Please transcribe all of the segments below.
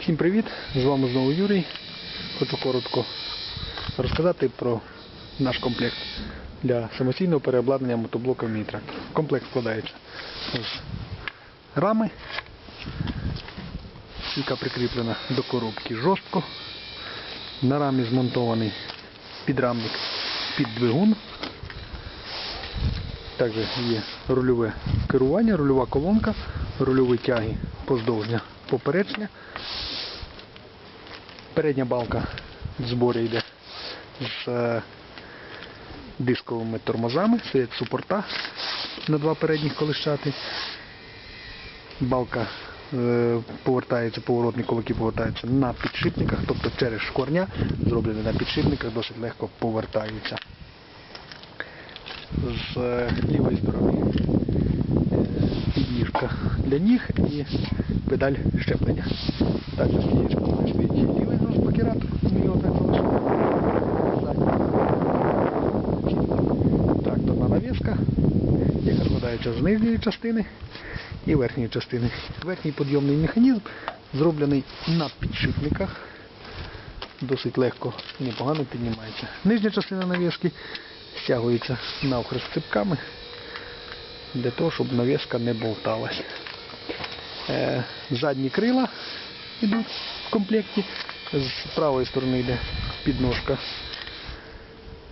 Всім привіт! З вами знову Юрій. Хочу коротко розказати про наш комплект для самостійного переобладнання мотоблока трактор. Комплект складається з рами, яка прикріплена до коробки жорстко. На рамі змонтований підрамник під двигун. Також є рульове керування, рульова колонка, рульові тяги поздовжня поперечня. Передня балка в зборі йде з е, дисковими тормозами, стоять супорта на два передніх колищати. Балка е, повертається, поворотні кулаки повертаються на підшипниках, тобто через шкорня, зроблені на підшипниках, досить легко повертаються. З е, лівої сторони підніжка для ніг і педаль щеплення. Сторони стоїть лівий розблокіратор, ми його так залишили. Тракторна навіска, яка складається з нижньої частини і верхньої частини. Верхній підйомний механізм зроблений на підшипниках. Досить легко непогано піднімається. Нижня частина навіски стягується навхрест ципками для того, щоб навіска не болталась. Е, задні крила йдуть в комплекті. З правої сторони йде підножка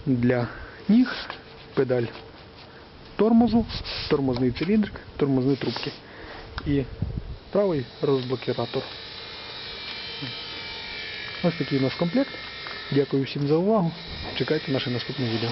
для ніг, педаль тормозу, тормозний циліндрик, тормозні трубки і правий розблокіратор. Ось такий у нас комплект. Дякую всім за увагу. Чекайте наше наступне відео.